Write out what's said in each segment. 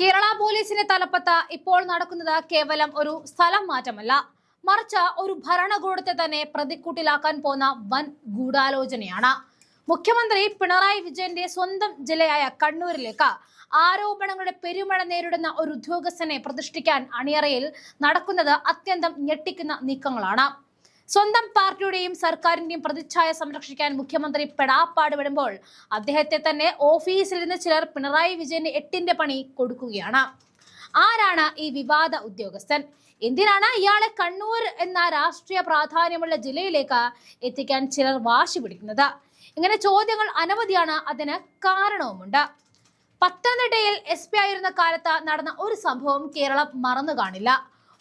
കേരള പോലീസിന്റെ തലപ്പത്ത് ഇപ്പോൾ നടക്കുന്നത് കേവലം ഒരു സ്ഥലം മാറ്റമല്ല. മറിച്ച് ഒരു ഭരണകൂടത്തെ തന്നെ പ്രതിക്കൂട്ടിലാക്കാൻ പോന്ന വൻ ഗൂഢാലോചനയാണ്. മുഖ്യമന്ത്രി പിണറായി വിജയന്റെ സ്വന്തം ജില്ലയായ കണ്ണൂരിലേക്ക് ആരോപണങ്ങളുടെ പെരുമഴ നേരിടുന്ന ഒരു ഉദ്യോഗസ്ഥനെ പ്രതിഷ്ഠിക്കാൻ അണിയറയിൽ നടക്കുന്നത് അത്യന്തം ഞെട്ടിക്കുന്ന നീക്കങ്ങളാണ്. സ്വന്തം പാർട്ടിയുടെയും സർക്കാരിന്റെയും പ്രതിച്ഛായ സംരക്ഷിക്കാൻ മുഖ്യമന്ത്രി പെടാപ്പാട് വിടുമ്പോൾ അദ്ദേഹത്തെ തന്നെ ഓഫീസിൽ നിന്ന് ചിലർ പിണറായി വിജയന് എട്ടിന്റെ പണി കൊടുക്കുകയാണ്. ആരാണ് ഈ വിവാദ ഉദ്യോഗസ്ഥൻ? എന്തിനാണ് ഇയാളെ കണ്ണൂർ എന്ന രാഷ്ട്രീയ പ്രാധാന്യമുള്ള ജില്ലയിലേക്ക് എത്തിക്കാൻ ചിലർ വാശി പിടിക്കുന്നത്? ഇങ്ങനെ ചോദ്യങ്ങൾ അനവധിയാണ് അതിന് കാരണവുമുണ്ട്. പത്തനംതിട്ടയിൽ എസ് പി ആയിരുന്ന കാലത്ത് നടന്ന ഒരു സംഭവം കേരളം മറന്നു കാണില്ല.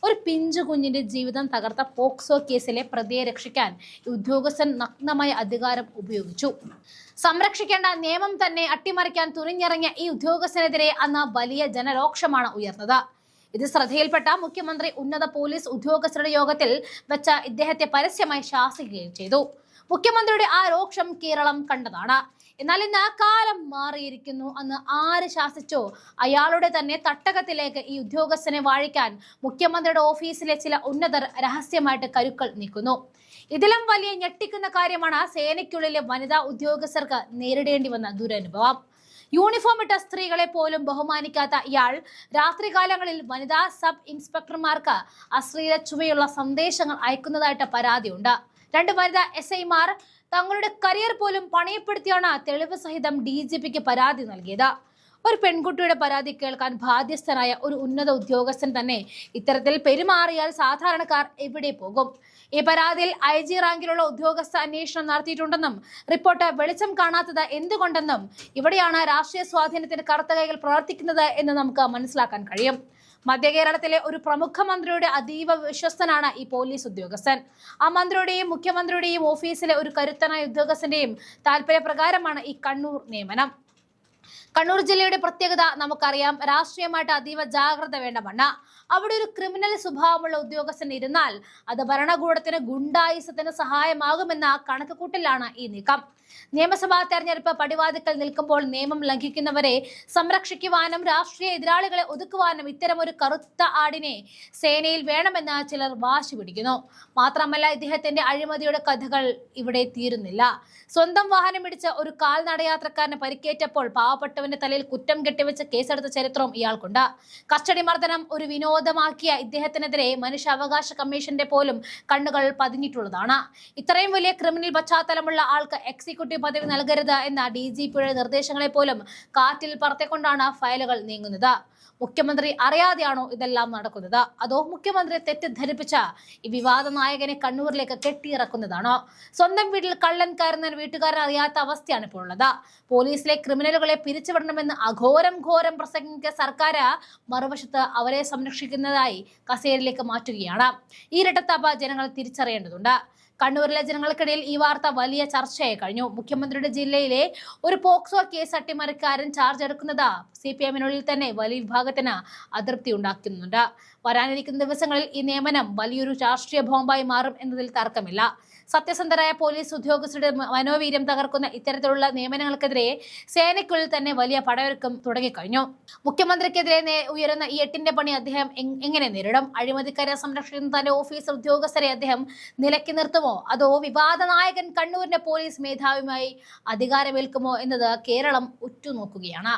ഒരു പിഞ്ചു കുഞ്ഞിന്റെ ജീവിതം തകർത്ത പോക്സോ കേസിലെ പ്രതിയെ രക്ഷിക്കാൻ ഉദ്യോഗസ്ഥൻ നഗ്നമായ അധികാരം ഉപയോഗിച്ചു. സംരക്ഷിക്കേണ്ട നിയമം തന്നെ അട്ടിമറിക്കാൻ തുനിഞ്ഞിറങ്ങിയ ഈ ഉദ്യോഗസ്ഥനെതിരെ അന്ന് വലിയ ജനരോക്ഷമാണ് ഉയർന്നത്. ഇത് ശ്രദ്ധയിൽപ്പെട്ട മുഖ്യമന്ത്രി ഉന്നത പോലീസ് ഉദ്യോഗസ്ഥരുടെ യോഗത്തിൽ വെച്ച ഇദ്ദേഹത്തെ പരസ്യമായി ശാസിക്കുകയും ചെയ്തു. മുഖ്യമന്ത്രിയുടെ ആ രോക്ഷം കേരളം കണ്ടതാണ്. എന്നാൽ ഇന്ന് ആ കാലം മാറിയിരിക്കുന്നു. അന്ന് ആര് ശാസിച്ചോ? അയാളുടെ തന്നെ തട്ടകത്തിലേക്ക് ഈ ഉദ്യോഗസ്ഥനെ വാഴിക്കാൻ മുഖ്യമന്ത്രിയുടെ ഓഫീസിലെ ചില ഉന്നതർ രഹസ്യമായിട്ട് കരുക്കൾ നീക്കുന്നു. ഇതിലും വലിയ ഞെട്ടിക്കുന്ന കാര്യമാണ് സേനയ്ക്കുള്ളിലെ വനിതാ ഉദ്യോഗസ്ഥർക്ക് നേരിടേണ്ടി വന്ന ദുരനുഭവം. യൂണിഫോം ഇട്ട സ്ത്രീകളെ പോലും ബഹുമാനിക്കാത്ത ഇയാൾ രാത്രികാലങ്ങളിൽ വനിതാ സബ് ഇൻസ്പെക്ടർമാർക്ക് അശ്ലീല ചുവയുള്ള സന്ദേശങ്ങൾ അയക്കുന്നതായിട്ട് പരാതിയുണ്ട്. രണ്ട് വനിതാ എസ് ഐമാർ തങ്ങളുടെ കരിയർ പോലും പണയപ്പെടുത്തിയാണ് തെളിവ് സഹിതം ഡി പരാതി നൽകിയത്. ഒരു പെൺകുട്ടിയുടെ പരാതി കേൾക്കാൻ ബാധ്യസ്ഥനായ ഒരു ഉന്നത ഉദ്യോഗസ്ഥൻ തന്നെ ഇത്തരത്തിൽ പെരുമാറിയാൽ സാധാരണക്കാർ എവിടെ പോകും? ഈ പരാതിയിൽ ഐ ജി റാങ്കിലുള്ള ഉദ്യോഗസ്ഥ അന്വേഷണം നടത്തിയിട്ടുണ്ടെന്നും റിപ്പോർട്ട് വെളിച്ചം കാണാത്തത് എന്തുകൊണ്ടെന്നും ഇവിടെയാണ് രാഷ്ട്രീയ സ്വാധീനത്തിന് കറുത്ത കൈകൾ പ്രവർത്തിക്കുന്നത് എന്ന് നമുക്ക് മനസ്സിലാക്കാൻ കഴിയും. മധ്യ കേരളത്തിലെ ഒരു പ്രമുഖ മന്ത്രിയുടെ അതീവ വിശ്വസ്തനാണ് ഈ പോലീസ് ഉദ്യോഗസ്ഥൻ. ആ മന്ത്രിയുടെയും മുഖ്യമന്ത്രിയുടെയും ഓഫീസിലെ ഒരു കരുത്തനായ ഉദ്യോഗസ്ഥന്റെയും താല്പര്യപ്രകാരമാണ് ഈ കണ്ണൂർ നിയമനം. കണ്ണൂർ ജില്ലയുടെ പ്രത്യേകത നമുക്കറിയാം. രാഷ്ട്രീയമായിട്ട് അതീവ ജാഗ്രത വേണ്ട മണ്ണ. അവിടെ ഒരു ക്രിമിനൽ സ്വഭാവമുള്ള ഉദ്യോഗസ്ഥൻ ഇരുന്നാൽ അത് ഭരണകൂടത്തിന് ഗുണ്ടായുസത്തിന് സഹായമാകുമെന്ന കണക്കുകൂട്ടലാണ് ഈ നീക്കം. നിയമസഭാ തെരഞ്ഞെടുപ്പ് പടിവാതിക്കൽ നിൽക്കുമ്പോൾ നിയമം ലംഘിക്കുന്നവരെ സംരക്ഷിക്കുവാനും രാഷ്ട്രീയ എതിരാളികളെ ഒതുക്കുവാനും ഇത്തരം ഒരു കറുത്ത ആടിനെ സേനയിൽ വേണമെന്ന് ചിലർ വാശി പിടിക്കുന്നു. മാത്രമല്ല ഇദ്ദേഹത്തിന്റെ അഴിമതിയുടെ കഥകൾ ഇവിടെ തീരുന്നില്ല. സ്വന്തം വാഹനം ഇടിച്ച ഒരു കാൽനടയാത്രക്കാരന് പരിക്കേറ്റപ്പോൾ പാവപ്പെട്ടവന്റെ തലയിൽ കുറ്റം കെട്ടിവെച്ച് കേസെടുത്ത ചരിത്രവും ഇയാൾക്കുണ്ട്. കസ്റ്റഡി മർദ്ദനം ഒരു വിനോദമാക്കിയ ഇദ്ദേഹത്തിനെതിരെ മനുഷ്യാവകാശ കമ്മീഷന്റെ പോലും കണ്ണുകൾ പതിഞ്ഞിട്ടുള്ളതാണ്. ഇത്രയും വലിയ ക്രിമിനൽ പശ്ചാത്തലമുള്ള ആൾക്ക് എക്സിക്യൂട്ടീവ് പദവി നൽകരുത് എന്ന ഡി ജി പിയുടെ നിർദ്ദേശങ്ങളെ പോലും കാറ്റിൽ പറത്തിക്കൊണ്ടാണ് ഫയലുകൾ നീങ്ങുന്നത്. മുഖ്യമന്ത്രി അറിയാതെയാണോ ഇതെല്ലാം നടക്കുന്നത്? അതോ മുഖ്യമന്ത്രി തെറ്റിദ്ധരിപ്പിച്ച ഈ വിവാദ നായകനെ കണ്ണൂരിലേക്ക് കെട്ടിയിറക്കുന്നതാണോ? സ്വന്തം വീട്ടിൽ കള്ളൻ കയറുന്ന വീട്ടുകാരൻ അറിയാത്ത അവസ്ഥയാണ് ഇപ്പോൾ ഉള്ളത്. പോലീസിലെ ക്രിമിനലുകളെ പിരിച്ചുവിടണമെന്ന് അഘോരം ഘോരം പ്രസംഗിക്ക സർക്കാർ മറുവശത്ത് അവരെ സംരക്ഷിക്കുന്നതായി കസേരയിലേക്ക് മാറ്റുകയാണ്. ഈ ഇരട്ടത്താപ ജനങ്ങൾ തിരിച്ചറിയേണ്ടതുണ്ട്. കണ്ണൂരിലെ ജനങ്ങൾക്കിടയിൽ ഈ വാർത്ത വലിയ ചർച്ചയായി കഴിഞ്ഞു. മുഖ്യമന്ത്രിയുടെ ജില്ലയിലെ ഒരു പോക്സോ കേസ് അട്ടിമറിക്കാരൻ ചാർജ് എടുക്കുന്നത് സി പി എമ്മിനുള്ളിൽ തന്നെ വലിയ വിഭാഗത്തിന് അതൃപ്തി ഉണ്ടാക്കുന്നുണ്ട്. വരാനിരിക്കുന്ന ദിവസങ്ങളിൽ ഈ നിയമനം വലിയൊരു രാഷ്ട്രീയ ബോംബായി മാറും എന്നതിൽ തർക്കമില്ല. സത്യസന്ധരായ പോലീസ് ഉദ്യോഗസ്ഥരുടെ മനോവീര്യം തകർക്കുന്ന ഇത്തരത്തിലുള്ള നിയമനങ്ങൾക്കെതിരെ സേനയ്ക്കുള്ളിൽ തന്നെ വലിയ പടയൊരുക്കം തുടങ്ങിക്കഴിഞ്ഞു. മുഖ്യമന്ത്രിക്കെതിരെ ഉയരുന്ന ഈ എട്ടിന്റെ പണി അദ്ദേഹം എങ്ങനെ നേരിടും? അഴിമതിക്കാരെ സംരക്ഷിക്കുന്ന തന്റെ ഓഫീസ് ഉദ്യോഗസ്ഥരെ അദ്ദേഹം നിലയ്ക്ക് നിർത്തുമോ അതോ വിവാദ നായകൻ കണ്ണൂരിന്റെ പോലീസ് മേധാവിയുമായി അധികാരമേൽക്കുമോ എന്നത് കേരളം ഉറ്റുനോക്കുകയാണ്.